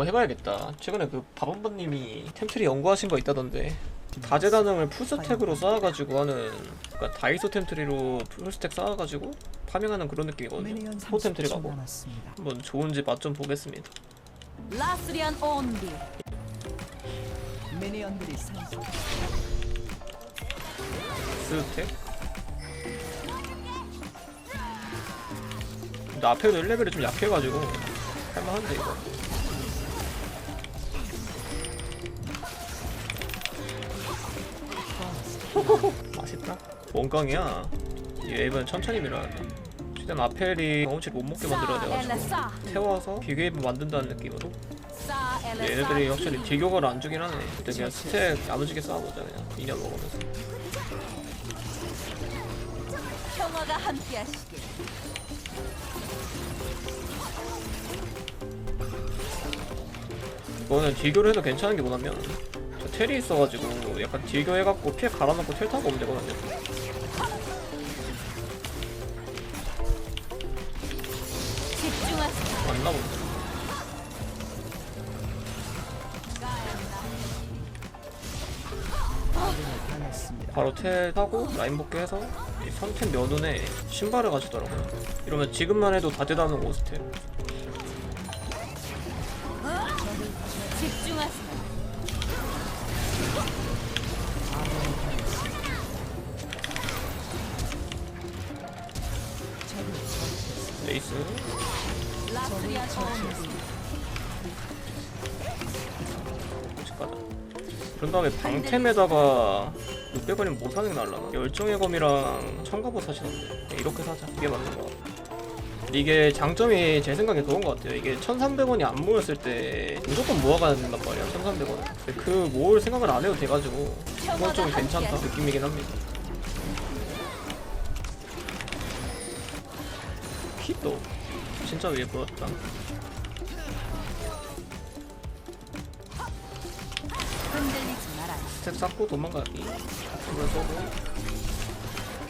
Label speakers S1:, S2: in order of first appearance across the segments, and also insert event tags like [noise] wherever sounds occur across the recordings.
S1: 그거 해봐야겠다. 최근에 그 바밤바님이 템트리 연구하신 거 있다던데. 다재다능을 풀스택으로 쌓아가지고 하는 그러니까 다이소 템트리로 풀스택 쌓아가지고 파밍하는 그런 느낌이거든요. 스포 템트리
S2: 30초
S1: 가고. 한번 좋은지 맛 좀 보겠습니다.
S3: 라스리안 온비
S2: 미니언들이 상승.
S1: 스택. 근데 앞에도 1레벨이 좀 약해가지고 할만한데 이거. 맛있다. 원깡이야. 이 웨이브는 천천히 밀어야 돼. 최대한 아펠이 경험치를 못 먹게 만들어야 돼가지고 태워서 비게이브 만든다는 느낌으로.
S3: 사 엘라사.
S1: 얘네들이 확실히 딜교가를 안 주긴 하네. 근데 그냥 스택 야무지게 쌓아보자 그냥. 인연 먹으면서.
S3: 평화가 함께하시길.
S1: 이거는 딜교를 해도 괜찮은 게 뭐냐면 저 텔이 있어가지고 약간 딜교 해갖고 피해 갈아놓고 텔 타고 오면 되거든요. 맞나 본데. 바로 텔 타고 라인 복귀해서 이 선템 면운에 신발을 가지더라고요. 이러면 지금만 해도 다 대단한 5스텝
S3: 집중하세요 온비
S1: 집 가자 그런 다음에 방템에다가 600원이면 뭐 사는 게 날라나? 열정의 검이랑 청가보 사시던데 네, 이렇게 사자. 이게 맞는 거 같아. 이게 장점이 제 생각에 그런 것 같아요. 이게 1300원이 안 모였을 때 무조건 모아가야 된단 말이야 1300원 근데 그 모을 생각을 안 해도 돼가지고 그건 좀 괜찮다. 느낌이긴 합니다 kit도 진짜 위에 보였다. 스택 쌓고 도망가기. 한번 쏘고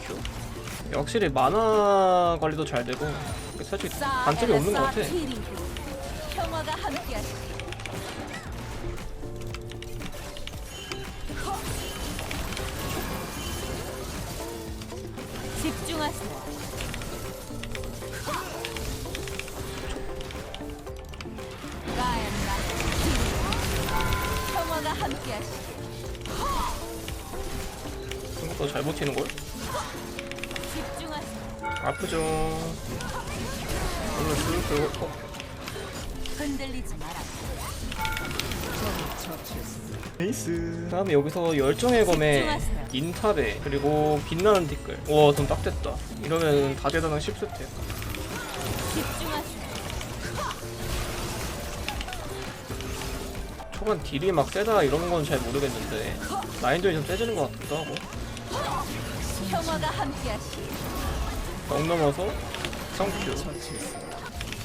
S1: 큐. 확실히 만화 관리도 잘 되고 사실
S3: 사
S1: 단점이 없는 것 같아.
S3: 집중하세요
S1: 생각보다 잘 버티는걸? 아프죠. 오늘 쓱 들고 어,
S3: 흔들리지 마라
S1: 베이스. 다음에 여기서 열정의 검에. 인탑에 그리고 빛나는 댓글 와돈 딱 됐다. 이러면 10스택
S3: 집중하세요
S1: 초반 딜이 막 세다 이런 건 잘 모르겠는데 라인전이 좀 세지는 것 같기도 하고.
S3: 평화가
S1: 넉 넘어서 성큐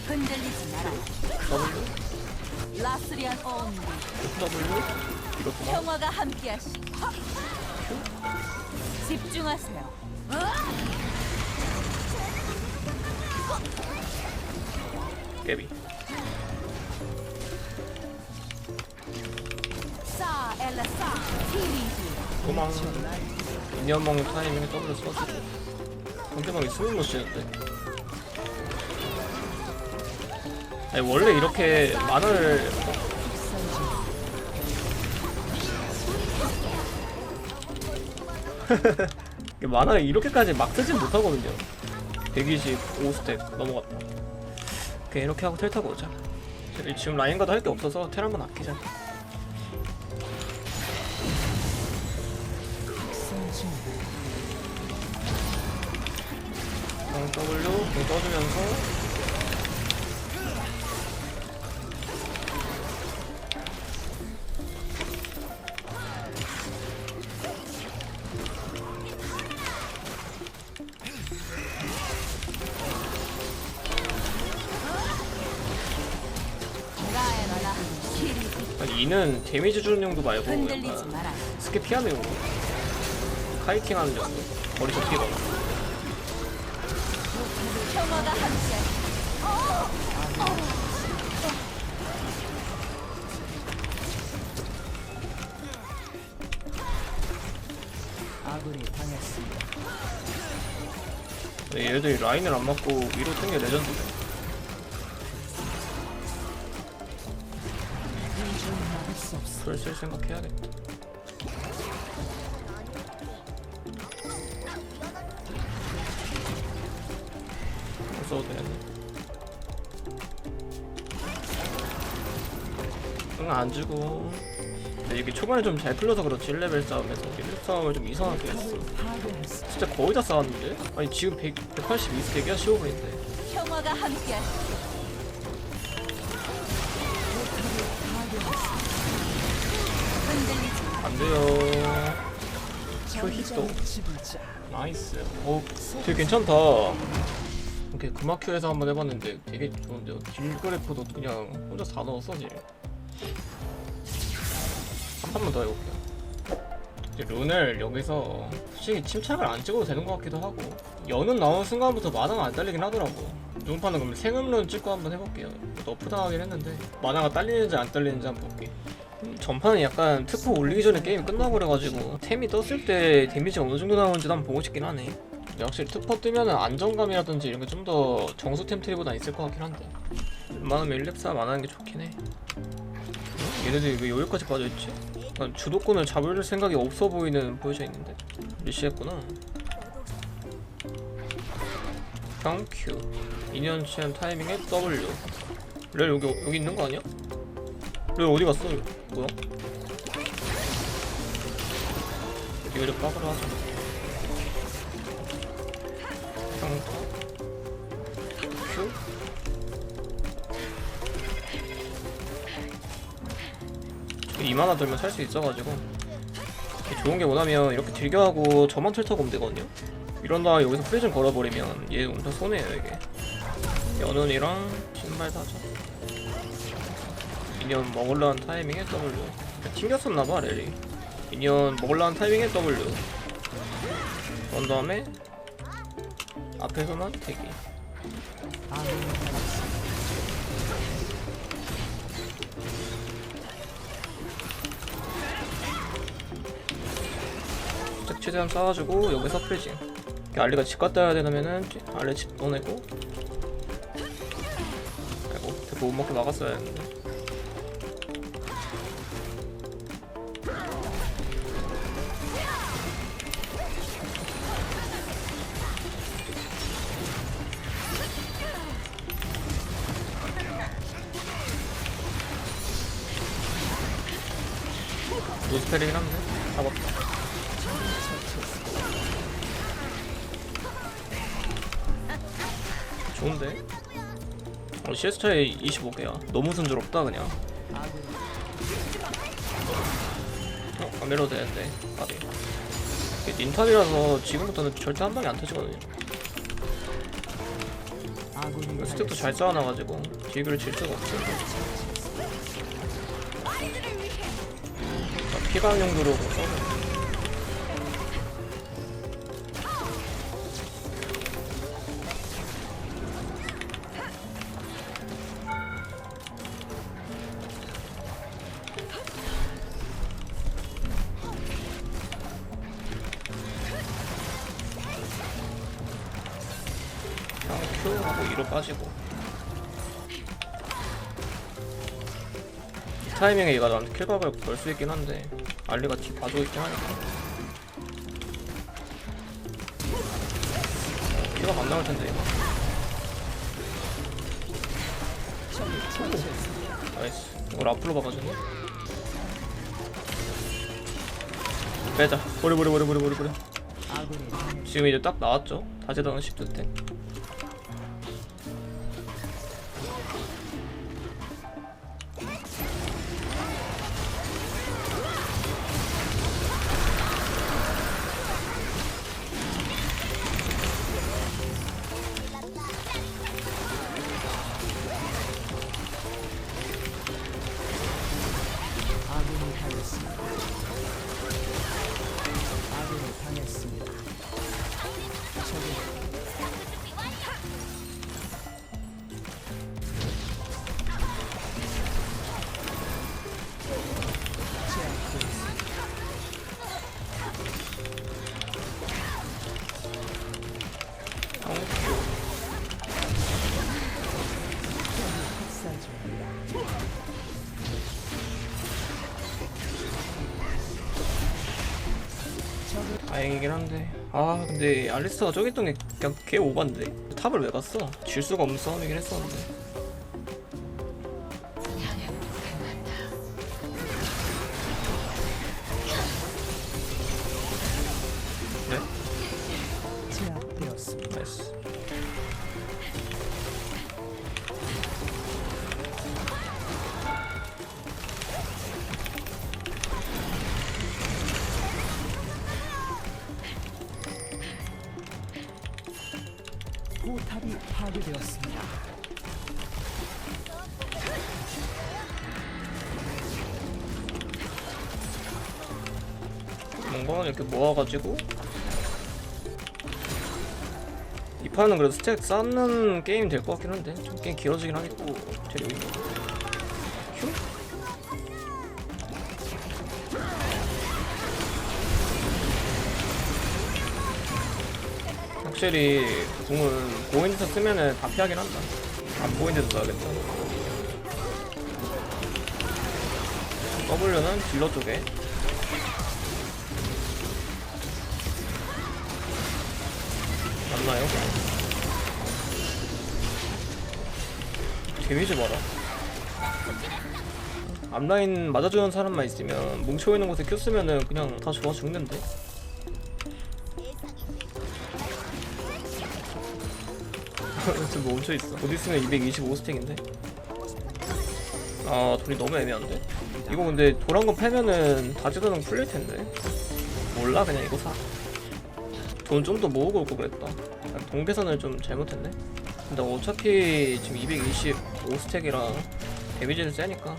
S3: 흔들리지 마라.
S1: W.
S3: 라스리안 온비
S1: W. 이렇구나
S3: 평화가 함께하시길 집중하세요.
S1: 깨비 도망. 먹는 타이밍에 W 써주고. 상대방이 숨을 못 쉬는데 아니 원래 이렇게 만화를 [laughs] 만화를 이렇게까지 막 쓰진 못하거든요. 125스텝 넘어갔다. 그냥 이렇게 하고 텔 타고 오자. 지금 라인가도 할 게 없어서 텔 한번 아끼자 방 W 공 떠주면서. 아니, 이는 데미지 주는 용도 말고
S3: 흔들리지
S1: 약간
S3: 마라.
S1: 스킬 피하는 용도 하이킹 하는 줄 알고 머리
S2: 접히고
S1: 근데 얘네들이 라인을 안 맞고 위로 뜬 게 레전드네
S2: 이중 막을
S1: 그럴 생각해야겠다. 응안 주고. 근데 이게 초반에 좀 잘 풀려서 그렇지 1레벨 싸움에서. 1레벨 싸움을 좀 이상하게 했어. 진짜 거의 다 싸웠는데? 아니 지금 100, 182스택이야? 15분인데.
S3: 평화가 함께하시오. 흔들리지
S1: 안 돼요. 큐hit도.
S2: 전장의 지불자.
S1: 나이스. 어 되게 괜찮다. 이렇게 금화큐에서 한번 해봤는데 되게 좋은데요. 딜 그래프도 그냥 혼자 다 넣었어 지금 한 판만 더 해볼게요. 이제 룬을 여기서 솔직히 침착을 안 찍어도 되는 것 같기도 하고 연은 나오는 순간부터 만화가 안 딸리긴 하더라고. 판은 그럼 생음룬 찍고 한번 해볼게요. 너프 당하긴 했는데 만화가 딸리는지 안 딸리는지 한번 볼게. 음, 전판은 약간 특포 올리기 전에 게임 끝나버려가지고 템이 떴을 때 데미지 어느 정도 나오는지 한번 보고 싶긴 하네. 확실히 특포 뜨면은 안정감이라든지 이런 게 좀 더 정수템 트리보다 있을 것 같긴 한데. 웬만하면 1렙 싸움 안 하는 게 좋긴 해. 어? 얘네들이 왜 여기까지 빠져있지? 주도권을 잡을 생각이 없어 보이는 보여져 있는데 리시했구나 큐 인연 취한 타이밍에 W 레 여기 여기 있는 거 아니야? 레 어디 갔어? 뭐야? 이거 좀 빠그러 하자 평타 큐 이만화 들면 살 수 있어가지고. 좋은 게 뭐냐면 이렇게 딜교하고 저만 틀 타고 오면 되거든요? 이런 다음에 여기서 프리즌 걸어버리면 얘 엄청 손해요 이게. 연운이랑 신발 사자 인연 먹으려는 타이밍에 W. 튕겼었나봐 랠리. 인연 먹으려는 타이밍에 W. 그런 다음에 앞에서만 대기 최대한 쌓아주고 여기서 프리징 알리가 집 갔다 와야 되면은 알리 집 보내고. 아이고. 대포 못 먹게 막았어야 했는데. 노스펠이긴 한데 좋은데? 어, 차이 25개야. 너무 순조롭다 그냥. 어, 안 밀어도 되는데. 까비. 이게 닌탑이라서 지금부터는 절대 한 방에 안 터지거든요. 스택도 잘 쌓아놔가지고 딜교를 질 수가 없어. 자, 피감 용도로 써서. 그냥 Q 하고 2로 빠지고. 이 타이밍에 얘가 나한테 킬각을 걸 수 있긴 한데 알리가 뒤 봐주고 있긴 하니까. 어, 킬각 안 나올 텐데 이거 나이스. 이걸 앞으로 박아주네. 빼자. 버려 버려 버려 버려 버려. 지금 이제 딱 나왔죠? 다재다는 10대
S2: 아
S1: 다행이긴 한데. 아 근데 알리스타가 저기 있던 게 그냥 개 오반데? 탑을 왜 갔어? 질 수가 없는 싸움이긴 했었는데
S2: 포탑이 파괴되었습니다.
S1: 뭔가 이렇게 모아가지고 이 판은 그래도 스택 쌓는 게임 될 것 같긴 한데 좀 게임 길어지긴 하겠고 재료이 확실히 궁은 데 쓰면은 다 피하긴 한다. 안 보이는 데도 써야겠다. W는 딜러 쪽에. 맞나요? 데미지 봐라. 앞라인 맞아주는 사람만 있으면 뭉쳐있는 곳에 큐 쓰면은 그냥 다 좋아 죽는데 지금 멈춰 있어 곧 있으면 225 스택인데 아 돈이 너무 애매한데 이거 근데 도란 거 패면은 다지도는 풀릴 텐데 몰라 그냥 이거 사 돈 좀 더 모으고 올걸 그랬다. 돈 계산을 좀 잘못했네. 근데 어차피 지금 225 스택이라 데미지는 세니까.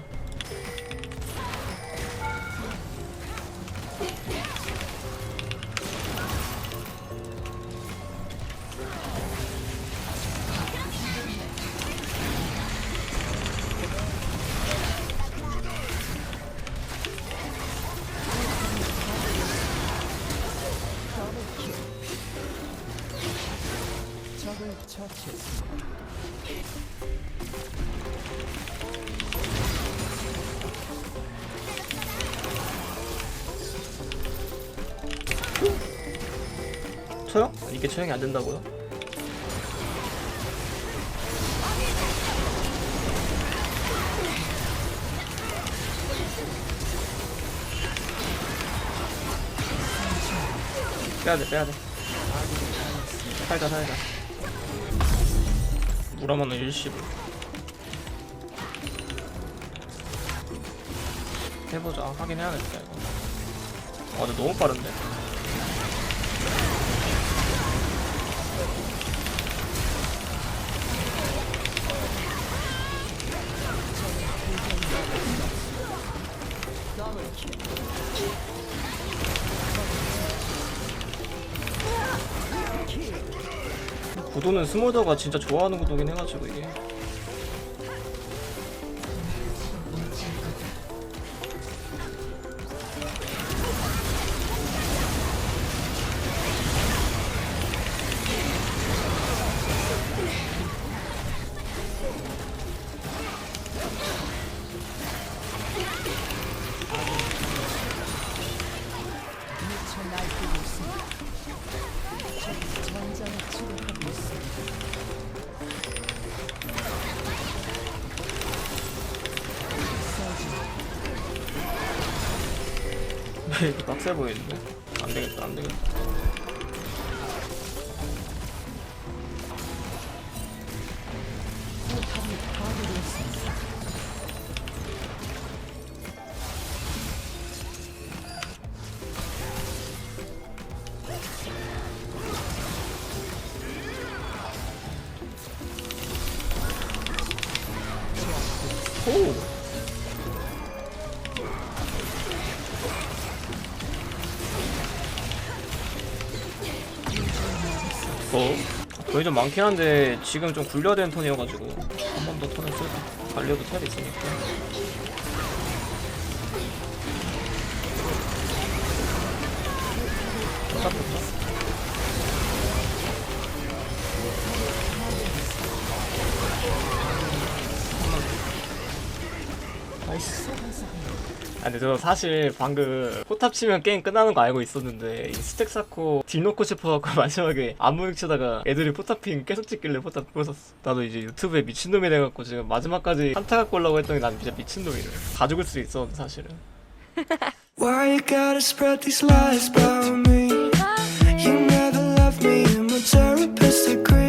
S1: 처형? 이게 처형이 안 된다고요? 빼야돼 빼야돼 살자 살자 무라마는 일시불 해보자 확인해야겠다 이거 아 근데 너무 빠른데? 구도는 스몰더가 진짜 좋아하는 구도긴 해가지고 이게 이거 빡세 보이는데? 안 되겠다 안 되겠다 어? 돈이 좀 많긴 한데 지금 좀 굴려야 되는 턴이어가지고 한 번 더 턴을 쓰자 관리도 텔이 있으니까. 나이스. 아 근데 저 사실 방금 포탑 치면 게임 끝나는 거 알고 있었는데 이 스택 쌓고 딜 놓고 싶어갖고 [laughs] 마지막에 안무익 치다가 애들이 포탑핑 계속 찍길래 포탑 부었었어 나도 이제 유튜브에 미친놈이 돼갖고 지금 마지막까지 한타 갖고 올라고 했더니 난 진짜 미친놈이래 다 죽을 수 있었는데 사실은 [laughs]
S4: Why you gotta spread these lies about me? You never loved me, and my therapist agrees.